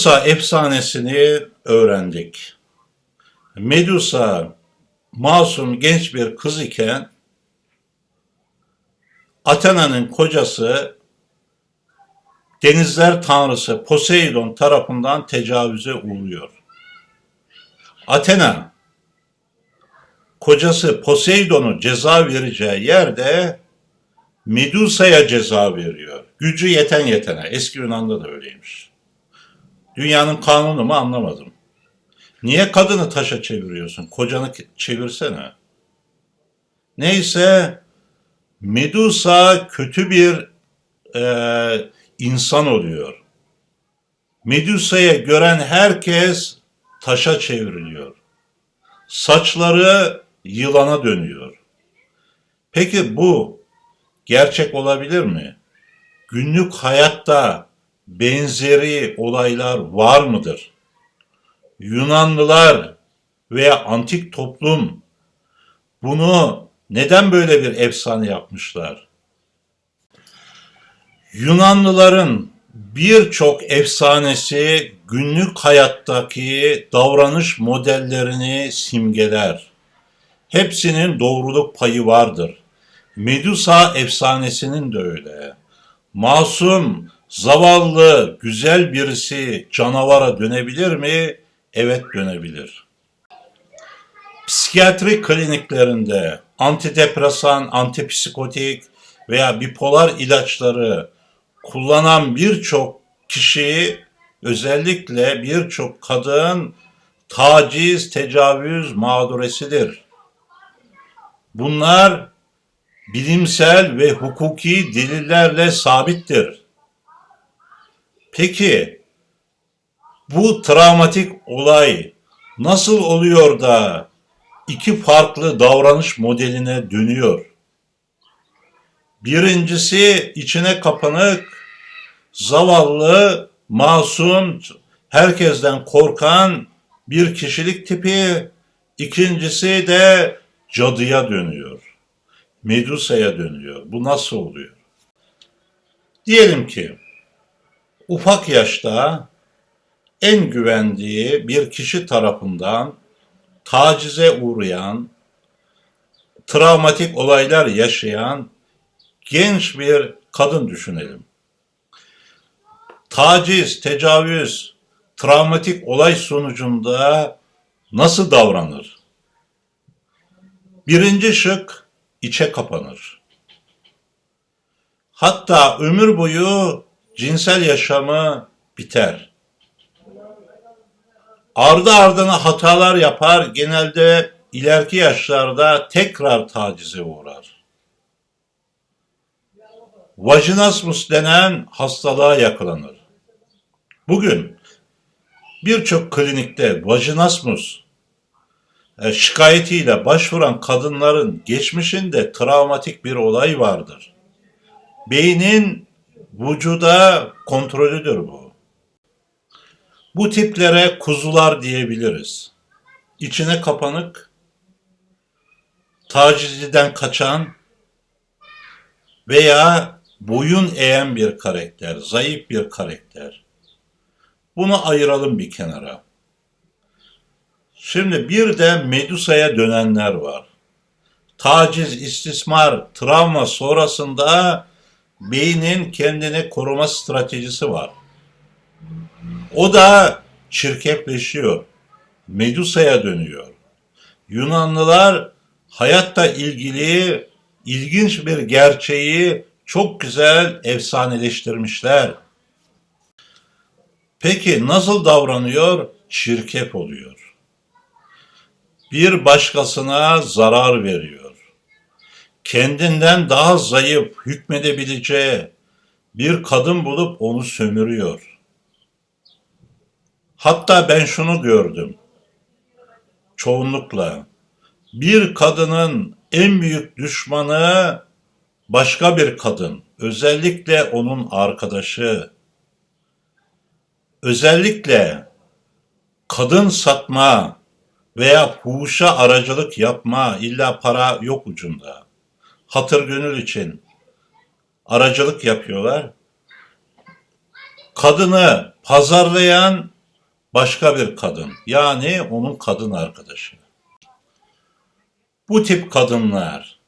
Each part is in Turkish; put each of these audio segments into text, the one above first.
Medusa efsanesini öğrendik. Medusa masum genç bir kız iken Athena'nın kocası denizler tanrısı Poseidon tarafından tecavüze uğruyor. Athena kocası Poseidon'u ceza vereceği yerde Medusa'ya ceza veriyor. Gücü yeten yetene. Eski Yunan'da da öyleymiş. Dünyanın kanunu mu anlamadım. Niye kadını taşa çeviriyorsun? Kocanı çevirsene. Neyse Medusa kötü bir e, insan oluyor. Medusa'ya gören herkes taşa çevriliyor. Saçları yılana dönüyor. Peki bu gerçek olabilir mi? Günlük hayatta benzeri olaylar var mıdır? Yunanlılar veya antik toplum bunu neden böyle bir efsane yapmışlar? Yunanlıların birçok efsanesi günlük hayattaki davranış modellerini simgeler. Hepsinin doğruluk payı vardır. Medusa efsanesinin de öyle. Masum, zavallı, güzel birisi canavara dönebilir mi? Evet dönebilir. Psikiyatri kliniklerinde antidepresan, antipsikotik veya bipolar ilaçları kullanan birçok kişi özellikle birçok kadın taciz, tecavüz mağduresidir. Bunlar bilimsel ve hukuki delillerle sabittir. Peki bu travmatik olay nasıl oluyor da iki farklı davranış modeline dönüyor? Birincisi içine kapanık, zavallı, masum, herkesten korkan bir kişilik tipi. İkincisi de cadıya dönüyor. Medusa'ya dönüyor. Bu nasıl oluyor? Diyelim ki ufak yaşta en güvendiği bir kişi tarafından tacize uğrayan, travmatik olaylar yaşayan genç bir kadın düşünelim. Taciz, tecavüz, travmatik olay sonucunda nasıl davranır? Birinci şık içe kapanır. Hatta ömür boyu cinsel yaşamı biter. Ardı ardına hatalar yapar, genelde ileriki yaşlarda tekrar tacize uğrar. Vajinasmus denen hastalığa yakalanır. Bugün birçok klinikte vajinasmus e, şikayetiyle başvuran kadınların geçmişinde travmatik bir olay vardır. Beynin vücuda kontrolüdür bu. Bu tiplere kuzular diyebiliriz. İçine kapanık, tacizden kaçan veya boyun eğen bir karakter, zayıf bir karakter. Bunu ayıralım bir kenara. Şimdi bir de Medusa'ya dönenler var. Taciz, istismar, travma sonrasında beynin kendini koruma stratejisi var. O da çirkefleşiyor. Medusa'ya dönüyor. Yunanlılar hayatta ilgili ilginç bir gerçeği çok güzel efsaneleştirmişler. Peki nasıl davranıyor? Çirkef oluyor. Bir başkasına zarar veriyor. Kendinden daha zayıf hükmedebileceği bir kadın bulup onu sömürüyor. Hatta ben şunu gördüm. Çoğunlukla bir kadının en büyük düşmanı başka bir kadın, özellikle onun arkadaşı, özellikle kadın satma veya fuhuşa aracılık yapma, illa para yok ucunda. Hatır gönül için aracılık yapıyorlar. Kadını pazarlayan başka bir kadın. Yani onun kadın arkadaşı. Bu tip kadınlar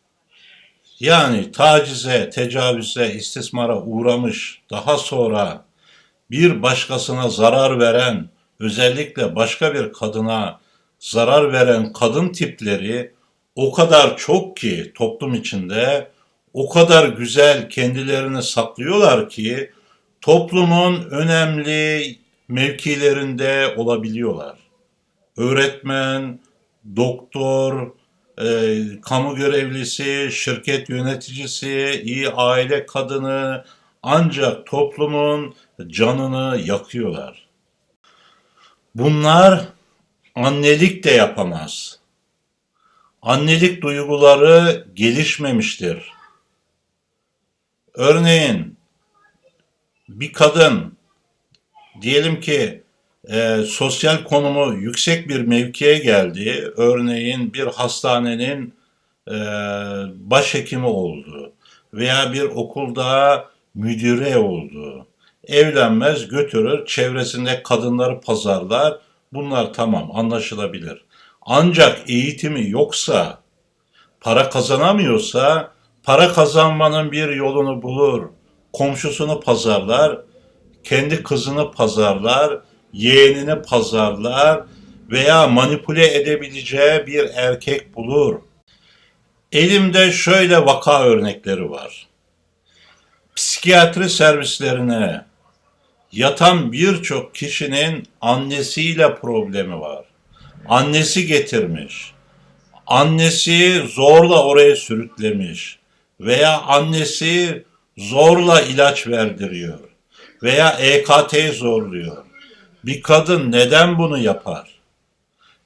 yani tacize, tecavüze, istismara uğramış, daha sonra bir başkasına zarar veren, özellikle başka bir kadına zarar veren kadın tipleri o kadar çok ki toplum içinde o kadar güzel kendilerini saklıyorlar ki toplumun önemli mevkilerinde olabiliyorlar. Öğretmen, doktor, e, kamu görevlisi, şirket yöneticisi, iyi aile kadını ancak toplumun canını yakıyorlar. Bunlar annelik de yapamaz. Annelik duyguları gelişmemiştir. Örneğin bir kadın diyelim ki e, sosyal konumu yüksek bir mevkiye geldi. Örneğin bir hastanenin e, başhekimi oldu veya bir okulda müdüre oldu. Evlenmez götürür çevresinde kadınları pazarlar. Bunlar tamam anlaşılabilir. Ancak eğitimi yoksa, para kazanamıyorsa para kazanmanın bir yolunu bulur. Komşusunu pazarlar, kendi kızını pazarlar, yeğenini pazarlar veya manipüle edebileceği bir erkek bulur. Elimde şöyle vaka örnekleri var. Psikiyatri servislerine yatan birçok kişinin annesiyle problemi var. Annesi getirmiş. Annesi zorla oraya sürüklemiş veya annesi zorla ilaç verdiriyor veya EKT'yi zorluyor. Bir kadın neden bunu yapar?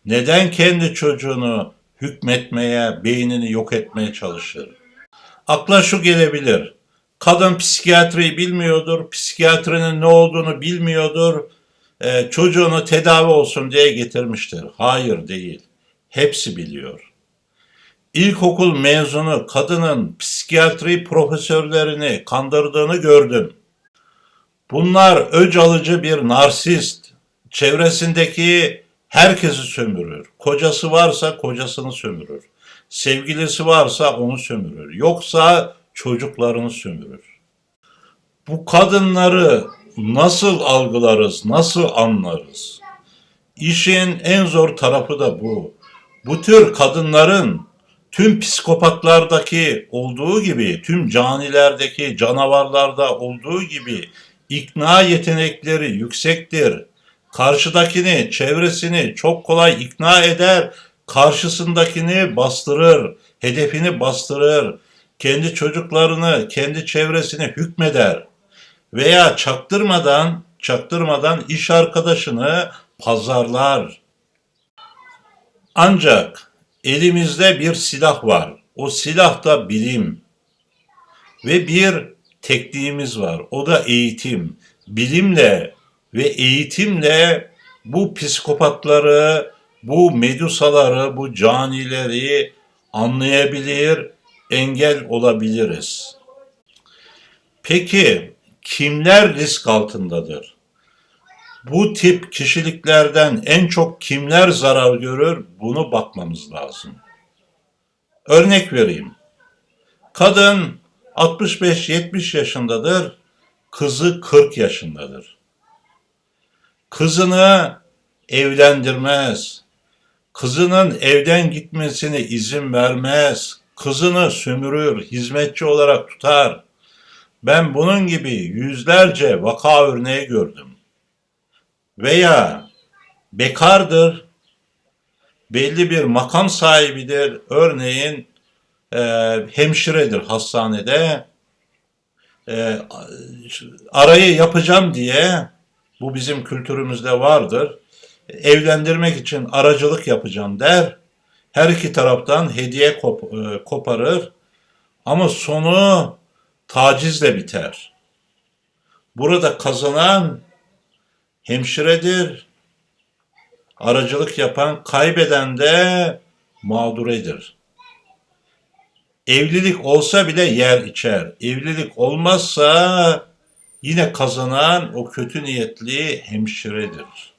Neden kendi çocuğunu hükmetmeye, beynini yok etmeye çalışır? Akla şu gelebilir. Kadın psikiyatriyi bilmiyordur, psikiyatrinin ne olduğunu bilmiyordur, e, çocuğunu tedavi olsun diye getirmiştir. Hayır değil. Hepsi biliyor. İlkokul mezunu kadının psikiyatri profesörlerini kandırdığını gördüm. Bunlar öc alıcı bir narsist. Çevresindeki herkesi sömürür. Kocası varsa kocasını sömürür. Sevgilisi varsa onu sömürür. Yoksa çocuklarını sömürür. Bu kadınları nasıl algılarız, nasıl anlarız? İşin en zor tarafı da bu. Bu tür kadınların tüm psikopatlardaki olduğu gibi, tüm canilerdeki, canavarlarda olduğu gibi ikna yetenekleri yüksektir. Karşıdakini, çevresini çok kolay ikna eder, karşısındakini bastırır, hedefini bastırır, kendi çocuklarını, kendi çevresini hükmeder veya çaktırmadan, çaktırmadan iş arkadaşını pazarlar. Ancak elimizde bir silah var. O silah da bilim. Ve bir tekniğimiz var. O da eğitim. Bilimle ve eğitimle bu psikopatları, bu medusaları, bu canileri anlayabilir, engel olabiliriz. Peki kimler risk altındadır? Bu tip kişiliklerden en çok kimler zarar görür? Bunu bakmamız lazım. Örnek vereyim. Kadın 65-70 yaşındadır, kızı 40 yaşındadır. Kızını evlendirmez, kızının evden gitmesine izin vermez, kızını sömürür, hizmetçi olarak tutar. Ben bunun gibi yüzlerce vaka örneği gördüm. Veya bekardır, belli bir makam sahibidir, örneğin e, hemşiredir hastanede, e, arayı yapacağım diye, bu bizim kültürümüzde vardır, evlendirmek için aracılık yapacağım der, her iki taraftan hediye kop, e, koparır. Ama sonu tacizle biter. Burada kazanan hemşiredir. Aracılık yapan kaybeden de mağduredir. Evlilik olsa bile yer içer. Evlilik olmazsa Yine kazanan o kötü niyetli hemşiredir.